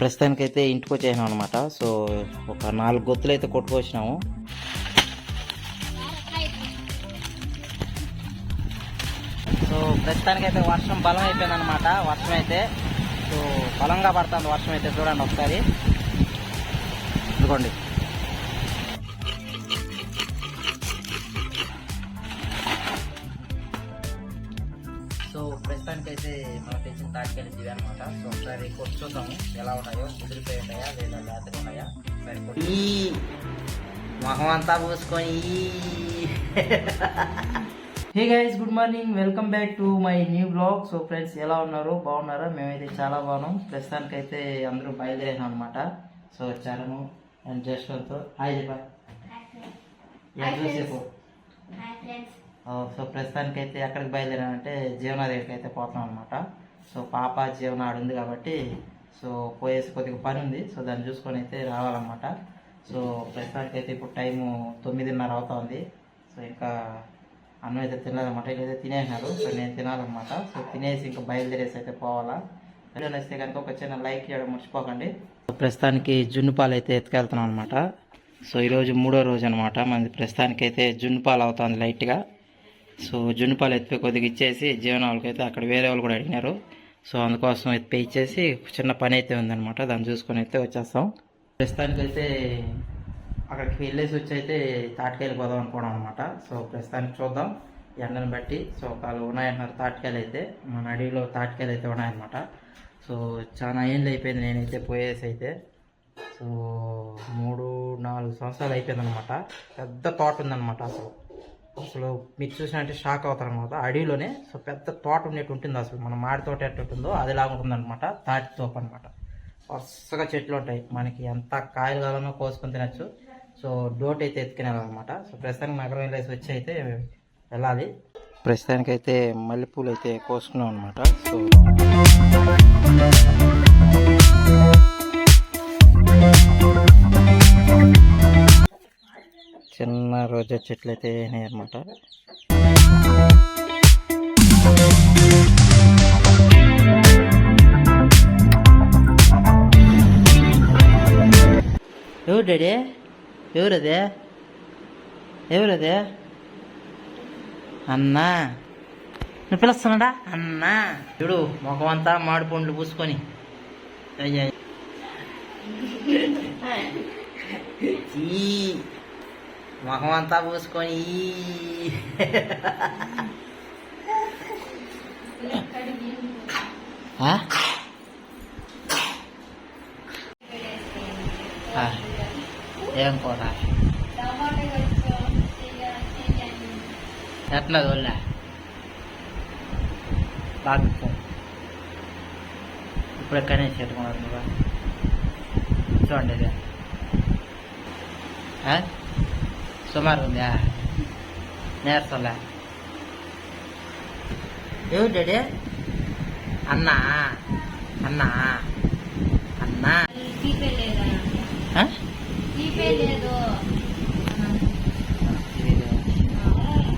ప్రస్తుతానికైతే ఇంటికి వచ్చేసినాం అనమాట సో ఒక నాలుగు గొత్తులు అయితే కొట్టుకొచ్చినాము. సో ప్రస్తుతానికైతే వర్షం బలం అయిపోయింది అనమాట వర్షం అయితే సో బలంగా పడుతుంది వర్షం అయితే చూడండి ఒకసారి. ఇదిగోండి. సో ప్రస్తుతానికి అయితే మనకు తెచ్చిన తాటికెళ్ళి ఇవి అనమాట సో ఒకసారి కొట్టి చూద్దాము. ఎలా ఉన్నాయో కుదిరిపోయి ఉన్నాయా లేదా లేతగా ఉన్నాయా? ఈ మొహం అంతా పూసుకొని. Hey guys good morning welcome back to my new blog so friends ఎలా ఉన్నారు? బాగున్నారా? మేమైతే చాలా బాగున్నాం. ప్రస్తుతానికి అయితే అందరూ బయలుదేరాం అనమాట సో చరణు అండ్ జస్వంత్ హాయ్ చెప్పా. ఎంతసేపు సో ప్రస్తుతానికి అయితే ఎక్కడికి బయలుదేరానంటే జీవన దగ్గరికి అయితే పోతాం అనమాట సో పాప జీవనాడు ఉంది కాబట్టి సో పోయేసి కొద్దిగా పని ఉంది. సో దాన్ని చూసుకొని అయితే రావాలన్నమాట. సో ప్రస్తుతానికి అయితే ఇప్పుడు టైము తొమ్మిదిన్నర అవుతుంది. సో ఇంకా అన్నం అయితే తినలేదన్నమాట. ఇక్కడైతే తినేసినారు. సో నేను తినాలన్నమాట. సో తినేసి ఇంకా బయలుదేరేసి అయితే పోవాలా. వీడియో నచ్చితే కనుక ఒక చిన్న లైక్ చేయడం మర్చిపోకండి. ప్రస్తుతానికి జున్ను పాలు అయితే ఎత్తుకెళ్తున్నాం అనమాట సో ఈరోజు మూడో రోజు అనమాట మనది ప్రస్తుతానికి అయితే జున్ను పాలు అవుతుంది లైట్గా. సో జున్ను పాలు ఎత్తిపోయి కొద్దిగా ఇచ్చేసి జీవన వాళ్ళకైతే అక్కడ వేరే వాళ్ళు కూడా అడిగినారు. సో అందుకోసం ఎత్తిపోయి ఇచ్చేసి చిన్న పని అయితే ఉందనమాట దాన్ని చూసుకొని అయితే వచ్చేస్తాం. ప్రస్తుతానికైతే అక్కడికి వెళ్ళేసి వచ్చి అయితే తాటికాయలు పోదాం అనుకోవడం అనమాట సో ప్రస్తుతానికి చూద్దాం ఎండను బట్టి. సో ఒకళ్ళు ఉన్నాయన్నారు తాటికాయలు అయితే మన అడవిలో తాటికాయలు అయితే ఉన్నాయన్నమాట. సో చాలా ఏళ్ళు అయిపోయింది నేనైతే పోయేసి అయితే. సో మూడు నాలుగు సంవత్సరాలు అయిపోయింది అనమాట పెద్ద తోట ఉందన్నమాట అసలు. అసలు మీరు చూసినట్టే షాక్ అవుతారు అనమాట అడవిలోనే సో పెద్ద తోట ఉన్నట్టు ఉంటుంది అసలు. మన మాడి తోట ఎట్టు ఉంటుందో అదిలాగా ఉంటుందన్నమాట. తాటి తోప అనమాట వరుసగా చెట్లు ఉంటాయి. మనకి ఎంత కాయలు కావాలన్నా కోసుకొని తినచ్చు. సో డోట్ అయితే ఎత్తుకునేయాలన్నమాట సో ప్రస్తుతానికి నగరం వెళ్ళేసి వచ్చి అయితే వెళ్ళాలి. ప్రస్తుతానికి అయితే మల్లెపూలు అయితే కోసుకున్నాం అనమాట సో చిన్న రోజా చెట్లు అయితే అయినాయి అనమాట ఎవరు డాడీ? ఎవరదే? ఎవరదే? అన్నా. నువ్వు పిలుస్తున్నాడా? అన్నా. చూడు ముఖం అంతా మాడి పండ్లు పూసుకొని. అయ్యా. మొహం అంతా పూసుకొని ఏం కూర? ఎట్లా వల్ల బాగా ఇప్పుడు ఎక్కడనే చేరుకున్నారు చూడండి ఇది. సుమారు ఉందా నేర్సలే ఎవరు డాడీ? అన్నా అన్నా అన్నా.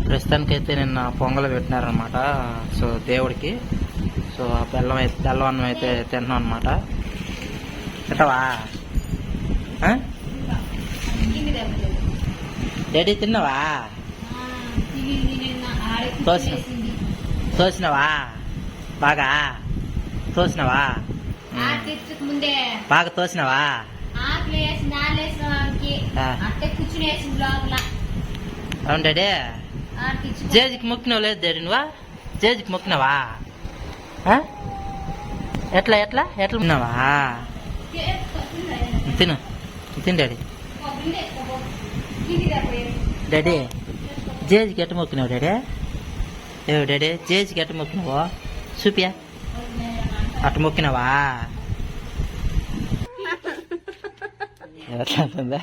ప్రస్తుతానికైతే నిన్న పొంగలు పెట్టినారనమాట సో దేవుడికి. సో ఆ బెల్లం అయితే బెల్లం అన్నం అయితే తిన్నాం అనమాట తింటావా ఆ? డాడీ తిన్నావా? తోసిన. తోసినవా? బాగా? తోసినవా? బాగా తోసినవా? అవును డాడీ. జేజికి మొక్కినావు లేదు డాడీ నువ్వా? జేజికి మొక్కినావా? ఎట్లా ఎట్లా? ఎట్లా ఉన్నావా తిను. తిను డాడీ. డాడీ జేజికి ఎట్ట మొక్కినావు డాడీ. ఏవో డాడీ జేజికి ఎట్ట మొక్కినావు? చూపియా అట్ట మొక్కినావా? ఎట్లా ఉంటుందా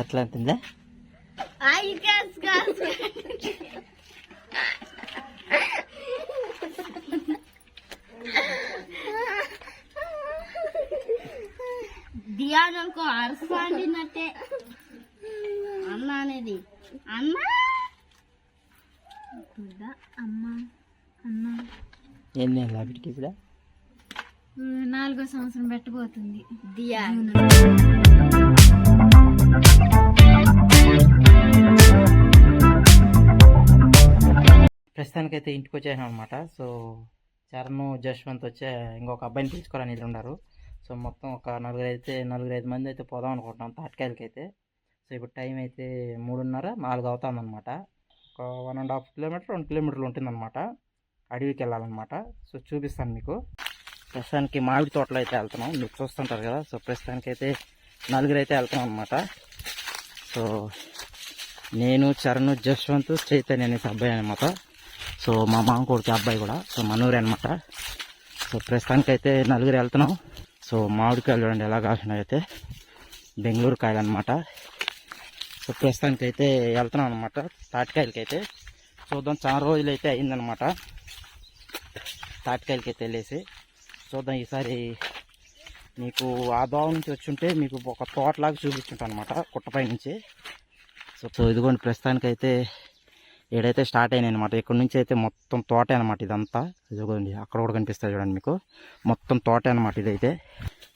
ఎట్లా ఉంటుందా ధ్యానంకో అరసాడినట్టే అన్న అనేది. అన్న అమ్మ? అన్న ఎన్ని నెలలు వీటికి ఇప్పుడు? నాలుగో సంవత్సరం పెట్టబోతుంది. దియా ప్రస్తుతానికైతే ఇంటికి వచ్చేసాం అనమాట సో చరణ్ జశ్వంత్ వచ్చే ఇంకొక అబ్బాయిని పిలుచుకోరని వెళ్ళి ఉన్నారు సో మొత్తం ఒక నలుగురు అయితే నలుగురు ఐదు మంది అయితే పోదాం అనుకుంటున్నాం తాటికాయలకి అయితే సో ఇప్పుడు టైం అయితే మూడున్నర నాలుగు అవుతుంది అనమాట ఒక వన్ అండ్ హాఫ్ కిలోమీటర్ రెండు కిలోమీటర్లు ఉంటుందన్నమాట. అడవికి వెళ్ళాలన్నమాట సో చూపిస్తాను మీకు. ప్రస్తుతానికి మామిడి తోటలో అయితే వెళ్తున్నాం. మీరు చూస్తుంటారు కదా. సో ప్రస్తుతానికి అయితే నలుగురు అయితే వెళ్తున్నాం అనమాట సో నేను చరణ్ జస్వంత్ చైతన్య అనేసి అబ్బాయి అనమాట సో మా మామ కొడుకు అబ్బాయి కూడా. సో మనూరే అనమాట సో ప్రస్తుతానికి అయితే నలుగురు వెళ్తున్నాం. సో మామిడికాయలు చూడండి ఎలా కాసినాయి అయితే. బెంగళూరు కాయలు అనమాట సో ప్రస్తుతానికి అయితే వెళ్తున్నాం అనమాట తాటికాయలకి అయితే చూద్దాం చాలా రోజులు అయితే అయిందనమాట తాటికాయలకి అయితే వెళ్ళేసి చూద్దాం ఈసారి మీకు ఆ దోవ నుంచి వచ్చి ఉంటే మీకు ఒక తోటలాగా చూపించుంటాను అనమాట కుట్టపై నుంచి. సో సో ఇదిగోండి ప్రస్తుతానికి అయితే ఏడైతే స్టార్ట్ అయినాయి అనమాట ఇక్కడ నుంచి అయితే మొత్తం తోటే అనమాట ఇదంతా. ఇదిగోండి అక్కడ కూడా కనిపిస్తుంది చూడండి మీకు. మొత్తం తోటే అనమాట ఇదైతే.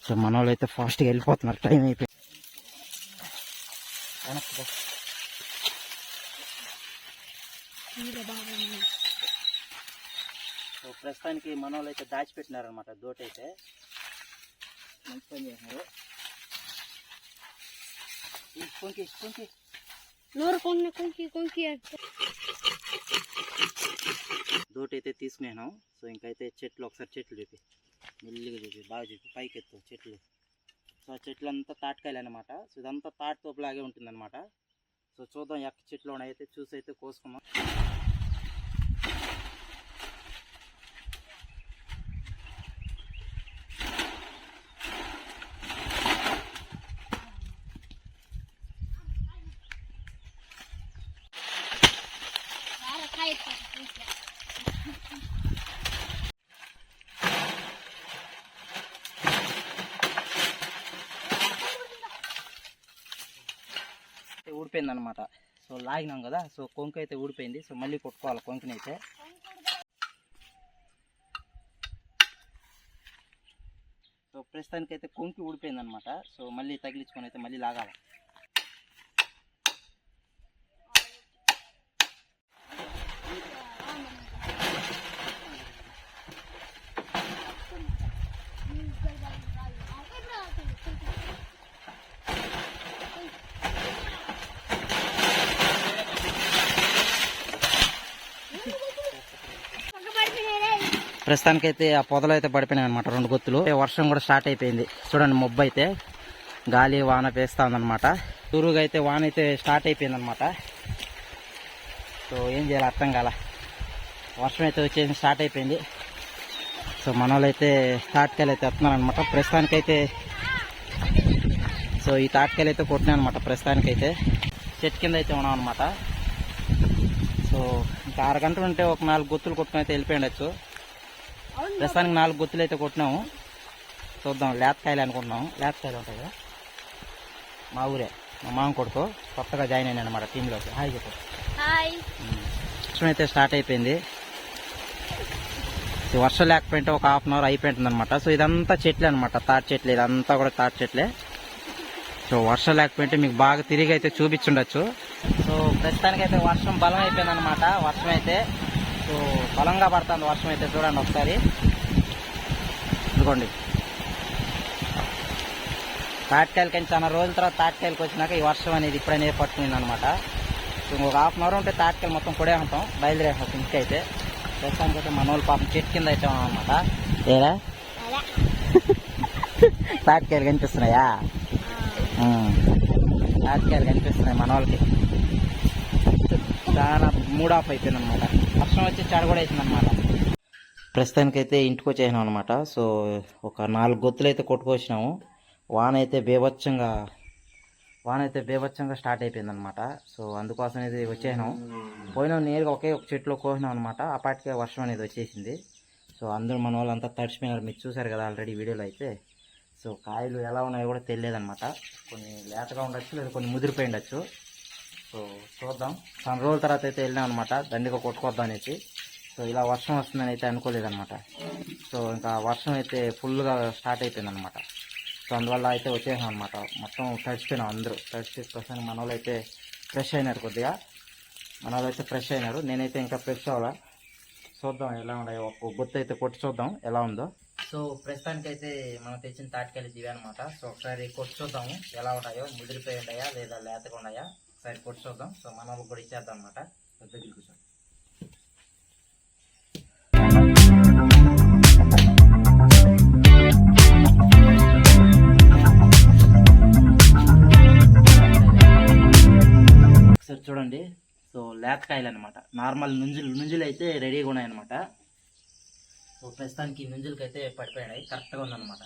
సో మన వాళ్ళు అయితే ఫాస్ట్గా వెళ్ళిపోతున్నారు టైం అయిపోయింది. సో ప్రస్తుతానికి మన వాళ్ళు అయితే దాచిపెట్టినారనమాట దోట అయితే మంచి పని చేసినారు కొంకి కొంకి. నూరు కొంకి కొంకి కొంకి దోటి అయితే తీసుకున్నాను సో ఇంకైతే చెట్లు ఒకసారి చెట్లు చూపి. మెల్లిగా చూపి బాగా చూపి. పైకి ఎత్తు చెట్లు. సో ఆ చెట్లు అంతా తాటికాయలు అనమాట సో ఇదంతా తాటి తోపులాగే ఉంటుందన్నమాట. సో చూద్దాం ఎక్క చెట్లు అయితే చూసి అయితే కోసుకుందాం. ఊడిపోయింది అనమాట సో లాగినాం కదా సో కొంక అయితే ఊడిపోయింది. సో మళ్ళీ కొట్టుకోవాలి కొంకని అయితే. సో ప్రస్తుతానికి అయితే కొంకి ఊడిపోయింది అనమాట సో మళ్ళీ తగిలించుకొని అయితే మళ్ళీ లాగాలి. ప్రస్తుతానికైతే ఆ పొదలు అయితే పడిపోయినాయి అనమాట రెండు గుత్తులు. వర్షం కూడా స్టార్ట్ అయిపోయింది. చూడండి మొబ్బు అయితే గాలి వాన పేస్తా ఉందన్నమాట. తురుగా అయితే వాన అయితే స్టార్ట్ అయిపోయింది అనమాట సో ఏం చేయాలి అర్థం కాల. వర్షం అయితే వచ్చేసి స్టార్ట్ అయిపోయింది. సో మన వాళ్ళు అయితే తాటికాయలు అయితే వస్తున్నారనమాట ప్రస్తుతానికైతే సో ఈ తాటికాయలు అయితే కొట్టినాయి అనమాట ప్రస్తుతానికైతే. చెట్టు కింద అయితే ఉన్నాం అనమాట సో ఇంకా అరగంట ఉంటే ఒక నాలుగు గుత్తులు కొట్టుకుని అయితే వెళ్ళిపోయిండొచ్చు ప్రస్తుతానికి నాలుగు గుత్తులు అయితే కొట్టినాము. చూద్దాం లేతకాయలు అనుకుంటున్నాము లేతకాయలు ఉంటాయి కదా? మా ఊరే. మా మామ కొడుకు కొత్తగా జాయిన్ అయినా అనమాట టీంలోకి. హాయ్ చెప్పు. వర్షం అయితే స్టార్ట్ అయిపోయింది. వర్షం లేకపోయింటే ఒక హాఫ్ అన్ అవర్ అయిపోయింటుంది అనమాట సో ఇదంతా చెట్లే అనమాట తాటి చెట్లు ఇదంతా కూడా తాటి చెట్లే. సో వర్షం లేకపోయింటే మీకు బాగా తిరిగి అయితే చూపించుండొచ్చు. సో ప్రస్తుతానికి అయితే వర్షం బలం అయిపోయింది అనమాట వర్షం అయితే సో బలంగా పడుతుంది వర్షం అయితే చూడండి ఒకసారి. ఇదిగోండి. తాటికాయలకి చాలా రోజుల తర్వాత తాటికాయలకి వచ్చినాక ఈ వర్షం అనేది ఇప్పుడనే పట్టుకుంది అనమాట సో ఇంకొక హాఫ్ అన్ అవర్ ఉంటే తాటికాయలు మొత్తం కొడే ఉంటాం బయలుదేరేస్తాం ఇంటికి అయితే. ప్రస్తుతానికి అయితే మన వాళ్ళు పాపం చెట్టు కింద అయితే అనమాట ఏరా తాటికాయలు కనిపిస్తున్నాయా? తాటికాయలు కనిపిస్తున్నాయి మన వాళ్ళకి చాలా మూడ్ ఆఫ్ అయిపోయింది అనమాట వర్షం వచ్చి చెడగొడేసింది అనమాట ప్రస్తుతానికైతే ఇంటికి వచ్చేసినాం అనమాట సో ఒక నాలుగు గొత్తులు అయితే కొట్టుకొచ్చినాము. వాన అయితే బేభత్సంగా వాన అయితే బేభత్సంగా స్టార్ట్ అయిపోయింది అనమాట సో అందుకోసం అయితే వచ్చేసినాం. పోయినాం నేరుగా ఒకే ఒక చెట్లో కోసినాం అనమాట అప్పటికే వర్షం అనేది వచ్చేసింది. సో అందరూ మన వాళ్ళంతా తడిచిపోయినారు మీరు చూసారు కదా ఆల్రెడీ వీడియోలో అయితే. సో కాయలు ఎలా ఉన్నాయో కూడా తెలియదు అనమాట కొన్ని లేతగా ఉండొచ్చు లేదా కొన్ని ముదిరిపోయి ఉండొచ్చు. సో చూద్దాం. చాలా రోజుల తర్వాత అయితే వెళ్ళాం అనమాట దండిగా కొట్టుకొద్దాం అనేసి. సో ఇలా వర్షం వస్తుందని అయితే అనుకోలేదనమాట సో ఇంకా వర్షం అయితే ఫుల్గా స్టార్ట్ అయిపోయింది అనమాట సో అందువల్ల అయితే వచ్చేసాం అనమాట మొత్తం తడిచిపోయినాం అందరూ. తడిచి ప్రస్తుతానికి మన వాళ్ళు అయితే ఫ్రెష్ అయినారు కొద్దిగా. మన వాళ్ళు అయితే ఫ్రెష్ అయినారు. నేనైతే ఇంకా ఫ్రెష్ అవ్వాలా? చూద్దాం ఎలా ఉన్నాయో. ఒక గుర్తు అయితే కొట్టి చూద్దాం ఎలా ఉందో. సో ప్రస్తుతానికి అయితే మనం తెచ్చిన తాటికాయలు ఇవే అనమాట సో ఒకసారి కొట్టి చూద్దాము. ఎలా ఉన్నాయో ముదిరిపోయి ఉన్నాయా లేదా లేతగా ఉన్నాయా? ఒకసారి కొట్టి చూద్దాం. సో మనం కూడా ఇచ్చేద్దాం అనమాట దగ్గరికి కూర్చోండి. ఒకసారి చూడండి. సో లేతకాయలు అనమాట నార్మల్ నుంజులు నుంజులు అయితే రెడీగా ఉన్నాయన్నమాట. సో ప్రస్తుతానికి ఈ నుంజులకి అయితే పడిపోయాయి కరెక్ట్గా ఉందన్నమాట.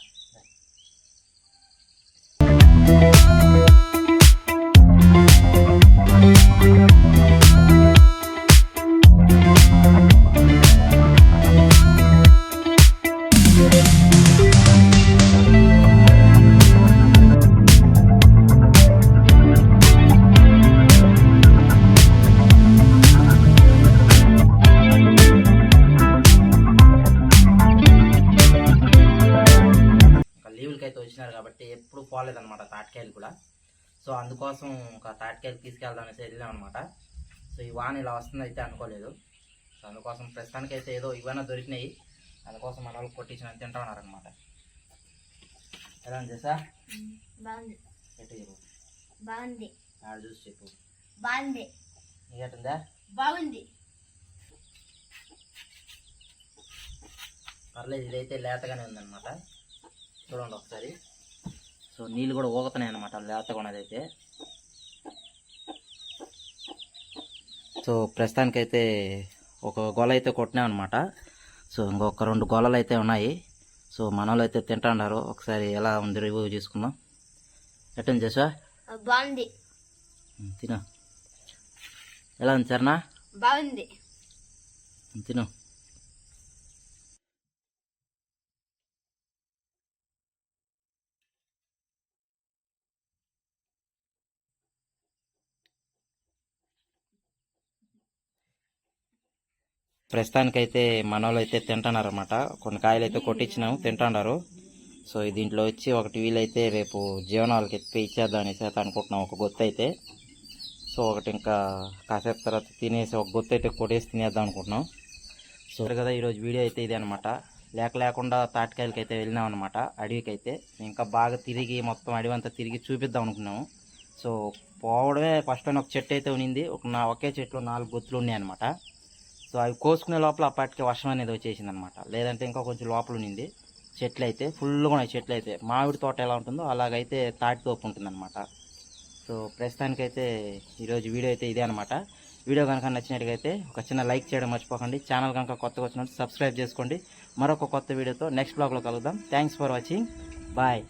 వచ్చినారు కాబట్టి ఎప్పుడు పోలేదన్నమాట తాటికాయలు కూడా. సో అందుకోసం ఒక తాటికాయలు తీసుకెళ్దాం అనేసి వెళ్ళాం అనమాట సో ఈ వాన ఇలా వస్తుంది అయితే అనుకోలేదు. సో అందుకోసం ప్రస్తుతానికి అయితే ఏదో ఇవన్నీ దొరికినాయి. అందుకోసం మన వాళ్ళు కొట్టించిన తింటా ఉన్నారనమాట ఎలా ఉంది బాగుంది. బాగుంది. ఆడ చూసి చెప్పు. బాగుంది. బాగుంది. పర్లేదు ఇదైతే లేతగానే ఉందన్నమాట. చూడండి ఒకసారి. సో నీళ్ళు కూడా ఊగుతున్నాయి అనమాట లేతగా ఉన్నదైతే. సో ప్రస్తుతానికైతే ఒక గొల అయితే కొట్టినాం అనమాట సో ఇంకొక రెండు గొలలు అయితే ఉన్నాయి. సో మన వాళ్ళు అయితే తింటున్నారు ఒకసారి ఎలా ఉంది రివ్యూ చేసుకుందాం. ఎట్టని చేసా బాగుంది. తిను. ఎలా ఉంది సరేనా బాగుంది. తిను. ప్రస్తుతానికైతే మనోళ్ళు అయితే తింటున్నారు అనమాట కొన్ని కాయలు అయితే కొట్టించినాము తింటున్నారు. సో దీంట్లో వచ్చి ఒకటి వీలైతే రేపు జీవనాలకి ఎత్తి ఇచ్చేద్దాం అనేసి అయితే అనుకుంటున్నాం ఒక గుత్త అయితే సో ఒకటి ఇంకా కాసేపు తర్వాత తినేసి ఒక గుత్త అయితే కొట్టేసి తినేద్దాం అనుకుంటున్నాం. సో కదా ఈరోజు వీడియో అయితే ఇదే అనమాట లేక లేకుండా తాటికాయలకి అయితే వెళ్ళినాం అనమాట అడవికి అయితే ఇంకా బాగా తిరిగి మొత్తం అడవి అంతా తిరిగి చూపిద్దాం అనుకున్నాము. సో పోవడమే ఫస్ట్ ఒక చెట్టు అయితే ఉన్నింది ఒక నా ఒకే చెట్లు నాలుగు గుత్తులు ఉన్నాయి అనమాట సో అవి కోసుకునే లోపల అప్పటికి వర్షం అనేది వచ్చేసింది అనమాట లేదంటే ఇంకా కొంచెం లోపల ఉన్నింది చెట్లు అయితే ఫుల్గా ఉన్నాయి చెట్లు అయితే. మామిడి తోట ఎలా ఉంటుందో అలాగైతే తాటి తోపు ఉంటుందన్నమాట. సో ప్రస్తుతానికైతే ఈరోజు వీడియో అయితే ఇదే అనమాట. వీడియో కనుక నచ్చినట్టుగైతే ఒక చిన్న లైక్ చేయడం మర్చిపోకండి. ఛానల్ కనుక కొత్తగా వచ్చినట్టు సబ్స్క్రైబ్ చేసుకోండి. మరొక కొత్త వీడియోతో నెక్స్ట్ బ్లాగ్లో కలుద్దాం. Thanks for watching. బాయ్.